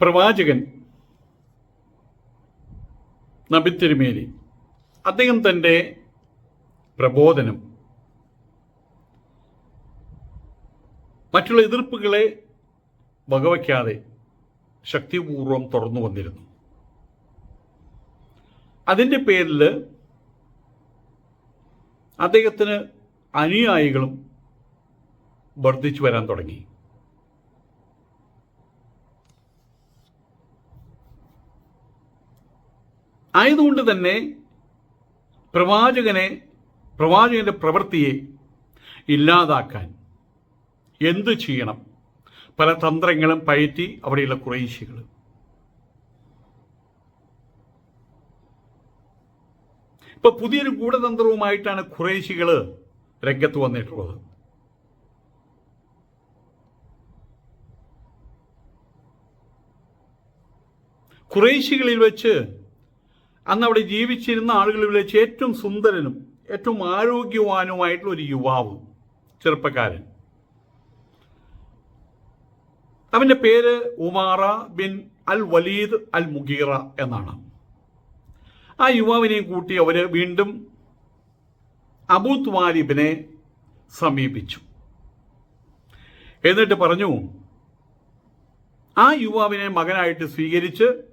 പ്രവാചകൻ നബിത്തിരുമേനി അദ്ദേഹം തന്റെ പ്രബോധനം മറ്റുള്ള എതിർപ്പുകളെ വകവയ്ക്കാതെ ശക്തിപൂർവം തുറന്നു വന്നിരുന്നു. അതിന്റെ പേരിൽ അദ്ദേഹത്തിന് അനുയായികളും വർദ്ധിച്ചു വരാൻ തുടങ്ങി. ആയതുകൊണ്ട് തന്നെ പ്രവാചകനെ പ്രവാചകന്റെ പ്രവൃത്തിയെ ഇല്ലാതാക്കാൻ എന്തു ചെയ്യണം? പല തന്ത്രങ്ങളും പയറ്റി അവിടെയുള്ള കുറേശികൾ. ഇപ്പൊ പുതിയൊരു ഗൂഢതന്ത്രവുമായിട്ടാണ് കുറേശികൾ രംഗത്ത് വന്നിട്ടുള്ളത്. കുറേശികളിൽ വെച്ച് അന്ന് അവിടെ ജീവിച്ചിരുന്ന ആളുകളിൽ വെച്ച് ഏറ്റവും സുന്ദരനും ഏറ്റവും ആരോഗ്യവാനുമായിട്ടുള്ള ഒരു യുവാവ് ചെറുപ്പക്കാരൻ. അവന്റെ പേര് Umara bin al Walid al Mughira എന്നാണ്. ആ യുവാവിനെയും കൂട്ടി അവർ വീണ്ടും അബൂ ത്വാലിബിനെ സമീപിച്ചു. എന്നിട്ട് പറഞ്ഞു ആ യുവാവിനെ മകനായിട്ട് സ്വീകരിച്ച്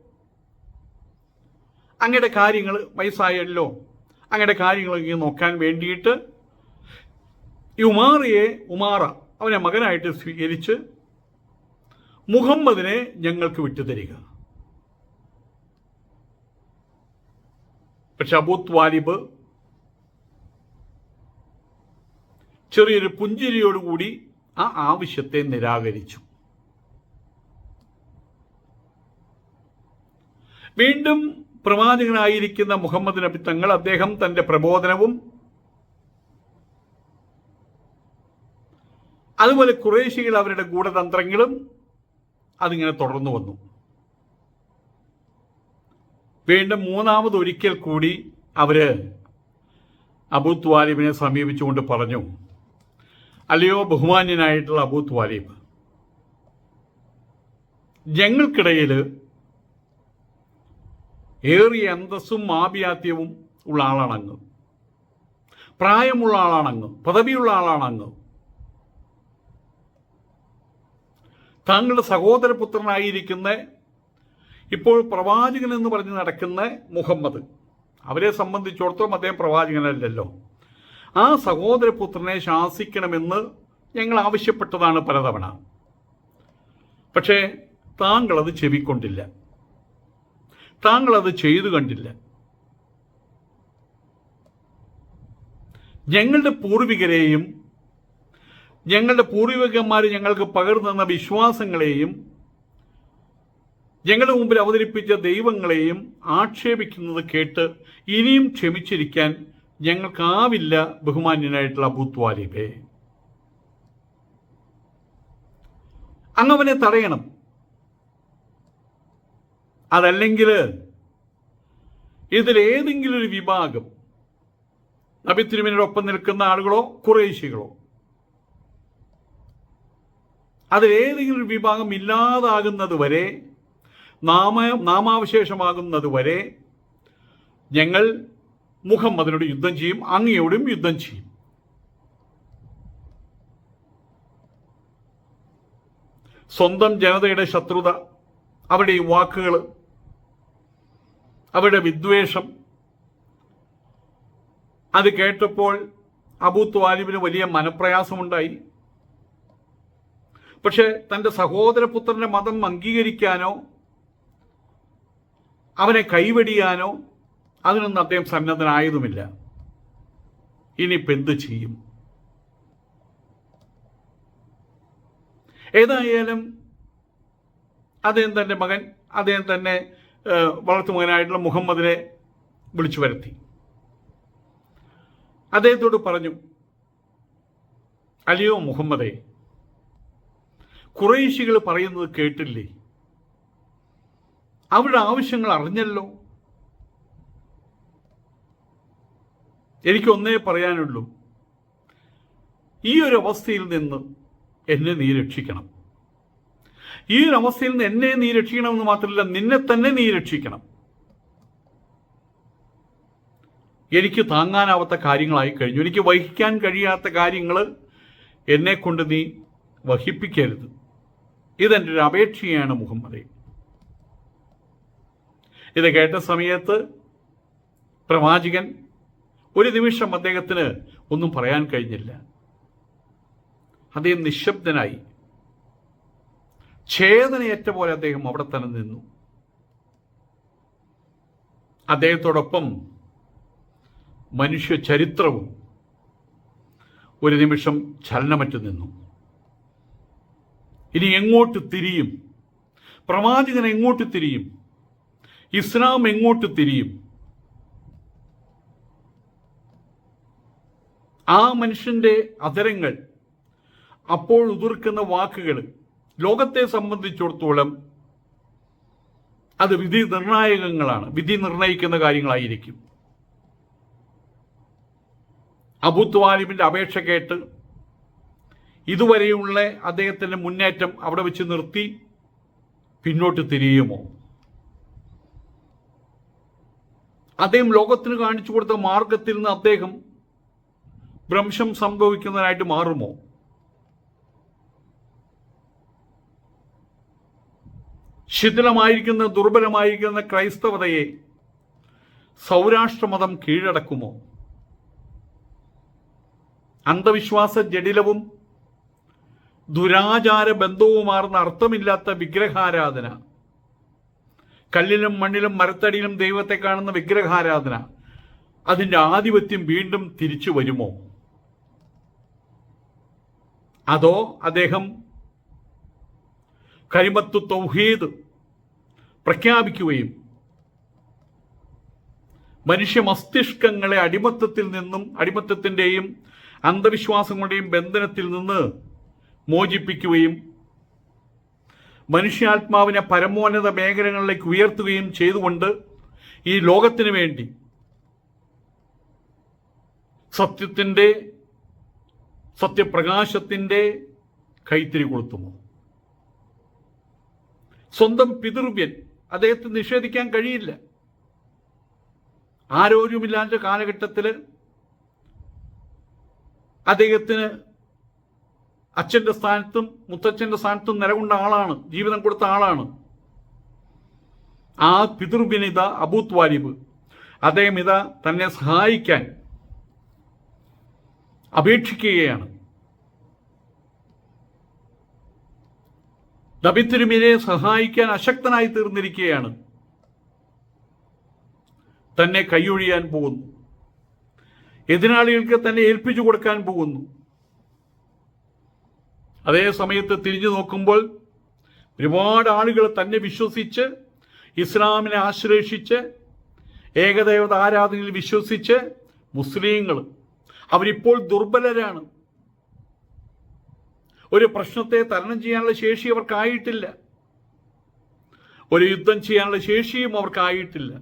അങ്ങയുടെ കാര്യങ്ങൾ വയസ്സായല്ലോ. അങ്ങയുടെ കാര്യങ്ങളൊക്കെ നോക്കാൻ വേണ്ടിയിട്ട് ഈ ഉമാറിയെ ഉമാറ അവനെ മകനായിട്ട് സ്വീകരിച്ച് മുഹമ്മദിനെ ഞങ്ങൾക്ക് വിട്ടുതരിക. പക്ഷെ അബൂത്ത് വാലിബ് ചെറിയൊരു പുഞ്ചിരിയോടുകൂടി ആ ആവശ്യത്തെ നിരാകരിച്ചു. വീണ്ടും പ്രവാചകനായിരിക്കുന്ന മുഹമ്മദ് നബി തങ്ങൾ അദ്ദേഹം തന്റെ പ്രബോധനവും അതുപോലെ കുറേശികൾ അവരുടെ ഗൂഢതന്ത്രങ്ങളും അതിങ്ങനെ തുടർന്നു വന്നു. വീണ്ടും മൂന്നാമത് ഒരിക്കൽ കൂടി അവർ അബൂ ത്വാലിബിനെ സമീപിച്ചുകൊണ്ട് പറഞ്ഞു അല്ലയോ ബഹുമാന്യനായിട്ടുള്ള അബൂ ത്വാലിബ് ഞങ്ങൾക്കിടയിൽ ഏറിയ അന്തസ്സും ആഭിയാത്യവും ഉള്ള ആളാണങ്ങ്. പ്രായമുള്ള ആളാണങ്ങ്. പദവിയുള്ള ആളാണങ്ങ്. താങ്കളുടെ സഹോദരപുത്രനായിരിക്കുന്ന ഇപ്പോൾ പ്രവാചകൻ എന്ന് പറഞ്ഞ് നടക്കുന്ന മുഹമ്മദ്. അവരെ സംബന്ധിച്ചിടത്തോളം അദ്ദേഹം പ്രവാചകനല്ലല്ലോ. ആ സഹോദരപുത്രനെ ശാസിക്കണമെന്ന് ഞങ്ങൾ ആവശ്യപ്പെട്ടതാണ് പലതവണ. പക്ഷേ താങ്കളത് ചെവിക്കൊണ്ടില്ല. താങ്കൾ അത് ചെയ്തു കണ്ടില്ല. ഞങ്ങളുടെ പൂർവികരെയും ഞങ്ങളുടെ പൂർവികന്മാർ ഞങ്ങൾക്ക് പകർന്നു തന്ന വിശ്വാസങ്ങളെയും ഞങ്ങളുടെ മുമ്പിൽ അവതരിപ്പിച്ച ദൈവങ്ങളെയും ആക്ഷേപിക്കുന്നത് കേട്ട് ഇനിയും ക്ഷമിച്ചിരിക്കാൻ ഞങ്ങൾക്കാവില്ല ബഹുമാന്യനായിട്ടുള്ള അബൂത്വാലിബെ അങ്ങവനെ തടയണം. അതല്ലെങ്കിൽ ഇതിലേതെങ്കിലും ഒരു വിഭാഗം നബി തിരുമേനിയോടൊപ്പം നിൽക്കുന്ന ആളുകളോ കുറേശികളോ അതിലേതെങ്കിലും ഒരു വിഭാഗം ഇല്ലാതാകുന്നത് വരെ നാമ നാമാവശേഷമാകുന്നത് വരെ ഞങ്ങൾ മുഹമ്മദിനോട് യുദ്ധം ചെയ്യും അങ്ങയോടും യുദ്ധം ചെയ്യും. സ്വന്തം ജനതയുടെ ശത്രുത അവരുടെ വാക്കുകൾ അവരുടെ വിദ്വേഷം. അത് കേട്ടപ്പോൾ അബൂ ത്വാലിബിന് വലിയ മനപ്രയാസമുണ്ടായി. പക്ഷെ തന്റെ സഹോദരപുത്രന്റെ മതം അംഗീകരിക്കാനോ അവനെ കൈവെടിയാനോ അതിനൊന്നും അദ്ദേഹം സന്നദ്ധനായതുമില്ല. ഇനിയിപ്പോൾ എന്ത് ചെയ്യും? ഏതായാലും അദ്ദേഹം തന്റെ മകൻ അദ്ദേഹം തന്നെ വളർത്തുമകനായിട്ടുള്ള മുഹമ്മദിനെ വിളിച്ചു വരുത്തി. അദ്ദേഹത്തോട് പറഞ്ഞു അലിയോ മുഹമ്മദേ കുറേശികൾ പറയുന്നത് കേട്ടില്ലേ? അവരുടെ ആവശ്യങ്ങൾ അറിഞ്ഞല്ലോ. എനിക്കൊന്നേ പറയാനുള്ളൂ ഈ ഒരു അവസ്ഥയിൽ നിന്ന് എന്നെ നീ രക്ഷിക്കണം. ഈ ഒരു അവസ്ഥയിൽ നിന്ന് എന്നെ നീ രക്ഷിക്കണമെന്ന് മാത്രമല്ല നിന്നെ തന്നെ നീ രക്ഷിക്കണം. എനിക്ക് താങ്ങാനാവാത്ത കാര്യങ്ങളായി കഴിഞ്ഞു. എനിക്ക് വഹിക്കാൻ കഴിയാത്ത കാര്യങ്ങൾ എന്നെ കൊണ്ട് നീ വഹിപ്പിക്കരുത്. ഇതെന്റെ ഒരു അപേക്ഷയാണ് മുഹമ്മദേ. ഇത് കേട്ട സമയത്ത് പ്രവാചകൻ ഒരു നിമിഷം അദ്ദേഹത്തിന് ഒന്നും പറയാൻ കഴിഞ്ഞില്ല. അദ്ദേഹം നിശബ്ദനായി ഛേദനയേറ്റ പോലെ അദ്ദേഹം അവിടെ തന്നെ നിന്നു. അദ്ദേഹത്തോടൊപ്പം മനുഷ്യ ചരിത്രവും ഒരു നിമിഷം ചലനമറ്റു നിന്നു. ഇനി എങ്ങോട്ട് തിരിയും? പ്രവാചകൻ എങ്ങോട്ട് തിരിയും? ഇസ്ലാം എങ്ങോട്ട് തിരിയും? ആ മനുഷ്യന്റെ അതരങ്ങൾ അപ്പോൾ ഉതിർക്കുന്ന വാക്കുകൾ ലോകത്തെ സംബന്ധിച്ചിടത്തോളം അത് വിധി നിർണായകങ്ങളാണ്. വിധി നിർണയിക്കുന്ന കാര്യങ്ങളായിരിക്കും. അബുത്വാലിമിന്റെ അപേക്ഷ കേട്ട് ഇതുവരെയുള്ള അദ്ദേഹത്തിന്റെ മുന്നേറ്റം അവിടെ വെച്ച് നിർത്തി പിന്നോട്ട് തിരിയുമോ? അദ്ദേഹം ലോകത്തിന് കാണിച്ചു കൊടുത്ത മാർഗത്തിൽ നിന്ന് അദ്ദേഹം ഭ്രംശം സംഭവിക്കുന്നതിനായിട്ട് മാറുമോ? ശിഥിലമായിരിക്കുന്ന ദുർബലമായിരിക്കുന്ന ക്രൈസ്തവതയെ സൗരാഷ്ട്രമതം കീഴടക്കുമോ? അന്ധവിശ്വാസ ജടിലവും ദുരാചാര ബന്ധവുമാർന്ന അർത്ഥമില്ലാത്ത വിഗ്രഹാരാധന. കല്ലിലും മണ്ണിലും മരത്തടിയിലും ദൈവത്തെ കാണുന്ന വിഗ്രഹാരാധന. അതിന്റെ ആധിപത്യം വീണ്ടും തിരിച്ചു വരുമോ? അതോ അദ്ദേഹം കരിമത്ത് തൗഹീദ് പ്രഖ്യാപിക്കുകയും മനുഷ്യ മസ്തിഷ്കങ്ങളെ അടിമത്തത്തിൽ നിന്നും അടിമത്തത്തിന്റെയും അന്ധവിശ്വാസങ്ങളുടെയും ബന്ധനത്തിൽ നിന്ന് മോചിപ്പിക്കുകയും മനുഷ്യാത്മാവിനെ പരമോന്നത മേഖലകളിലേക്ക് ഉയർത്തുകയും ചെയ്തുകൊണ്ട് ഈ ലോകത്തിന് വേണ്ടി സത്യത്തിന്റെ സത്യപ്രകാശത്തിന്റെ കൈത്തിരി കൊളുത്തുമോ? സ്വന്തം പിതൃവ്യൻ അദ്ദേഹത്തെ നിഷേധിക്കാൻ കഴിയില്ല. ആരോഗ്യമില്ലാത്ത കാലഘട്ടത്തിൽ അദ്ദേഹത്തിന് അച്ഛന്റെ സ്ഥാനത്തും മുത്തച്ഛന്റെ സ്ഥാനത്തും നിലകൊണ്ട ആളാണ് ജീവിതം കൊടുത്ത ആളാണ്. ആ പിതൃവിനിത അബൂത്ത് വാലിബ് അദ്ദേഹം ഇതാ തന്നെ സഹായിക്കാൻ അപേക്ഷിക്കുകയാണ്. നബിത്തിരുമിനെ സഹായിക്കാൻ അശക്തനായി തീർന്നിരിക്കുകയാണ്. തന്നെ കൈയൊഴിയാൻ പോകുന്നു. എതിരാളികൾക്ക് തന്നെ ഏൽപ്പിച്ചു കൊടുക്കാൻ പോകുന്നു. അതേ സമയത്ത് തിരിഞ്ഞു നോക്കുമ്പോൾ ഒരുപാട് ആളുകൾ തന്നെ വിശ്വസിച്ച് ഇസ്ലാമിനെ ആശ്ലേഷിച്ച് ഏകദേവത ആരാധനയിൽ വിശ്വസിച്ച് മുസ്ലിങ്ങൾ അവരിപ്പോൾ ദുർബലരാണ്. ഒരു പ്രശ്നത്തെ തരണം ചെയ്യാനുള്ള ശേഷി അവർക്കായിട്ടില്ല. ഒരു യുദ്ധം ചെയ്യാനുള്ള ശേഷിയും അവർക്കായിട്ടില്ല.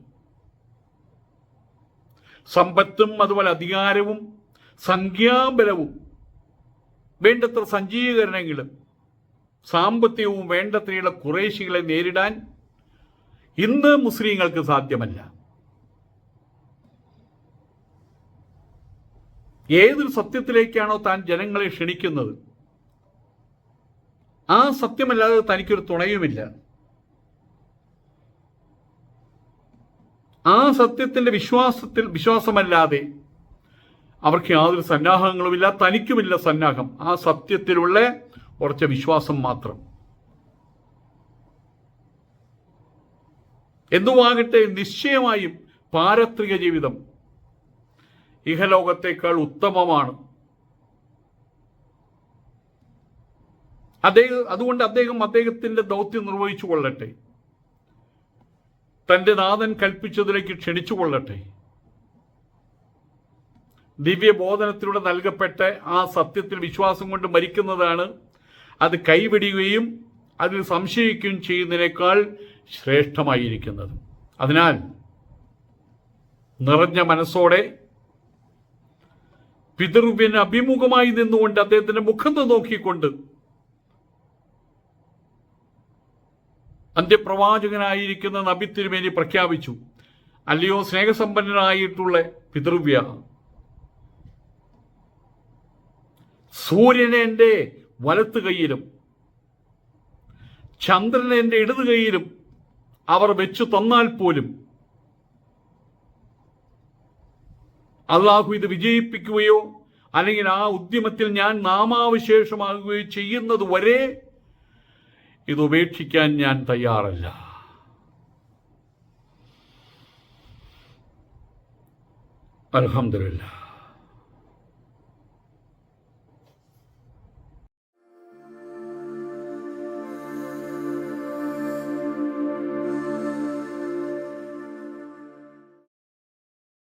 സമ്പത്തും അതുപോലെ അധികാരവും സംഖ്യാബലവും വേണ്ടത്ര സജ്ജീകരണങ്ങളും സാമ്പത്തികവും വേണ്ടത്രയുള്ള കുറേശികളെ നേരിടാൻ ഇന്ന് മുസ്ലിങ്ങൾക്ക് സാധ്യമല്ല. ഏതൊരു സത്യത്തിലേക്കാണോ താൻ ജനങ്ങളെ ക്ഷണിക്കുന്നത്? ആ സത്യമല്ലാതെ തനിക്കൊരു തുണയുമില്ല. ആ സത്യത്തിന്റെ വിശ്വാസത്തിൽ വിശ്വാസമല്ലാതെ അവർക്ക് യാതൊരു സന്നാഹങ്ങളുമില്ല തനിക്കുമില്ല സന്നാഹം. ആ സത്യത്തിലുള്ള കുറച്ച് വിശ്വാസം മാത്രം. എന്തുവാകട്ടെ നിശ്ചയമായും പാരത്രിക ജീവിതം ഇഹലോകത്തേക്കാൾ ഉത്തമമാണ്. അദ്ദേഹം അതുകൊണ്ട് അദ്ദേഹം അദ്ദേഹത്തിന്റെ ദൗത്യം നിർവഹിച്ചു കൊള്ളട്ടെ. തന്റെ നാഥൻ കൽപ്പിച്ചതിലേക്ക് ക്ഷണിച്ചു കൊള്ളട്ടെ. ദിവ്യബോധനത്തിലൂടെ നൽകപ്പെട്ട ആ സത്യത്തിൽ വിശ്വാസം കൊണ്ട് മരിക്കുന്നതാണ് അത് കൈവിടുകയും അതിൽ സംശയിക്കുകയും ചെയ്യുന്നതിനേക്കാൾ ശ്രേഷ്ഠമായിരിക്കുന്നത്. അതിനാൽ നിറഞ്ഞ മനസ്സോടെ പിതൃവിന് അഭിമുഖമായി നിന്നുകൊണ്ട് അദ്ദേഹത്തിന്റെ മുഖത്ത് നോക്കിക്കൊണ്ട് അന്ത്യപ്രവാചകനായിരിക്കുന്ന നബി തിരുമേനി പ്രഖ്യാപിച്ചു. അല്ലയോ സ്നേഹസമ്പന്നനായിട്ടുള്ള പിതൃവ്യ. സൂര്യനെ എന്റെ വലത്ത് കൈയിലും ചന്ദ്രനെ എന്റെ ഇടത് കൈയിലും അവർ വെച്ചു തന്നാൽ പോലും അള്ളാഹു ഇത് വിജയിപ്പിക്കുകയോ അല്ലെങ്കിൽ ആ ഉദ്യമത്തിൽ ഞാൻ നാമാവശേഷമാകുകയോ ചെയ്യുന്നത് വരെ ഇത് ഉപേക്ഷിക്കാൻ ഞാൻ തയ്യാറല്ല. അലഹമില്ല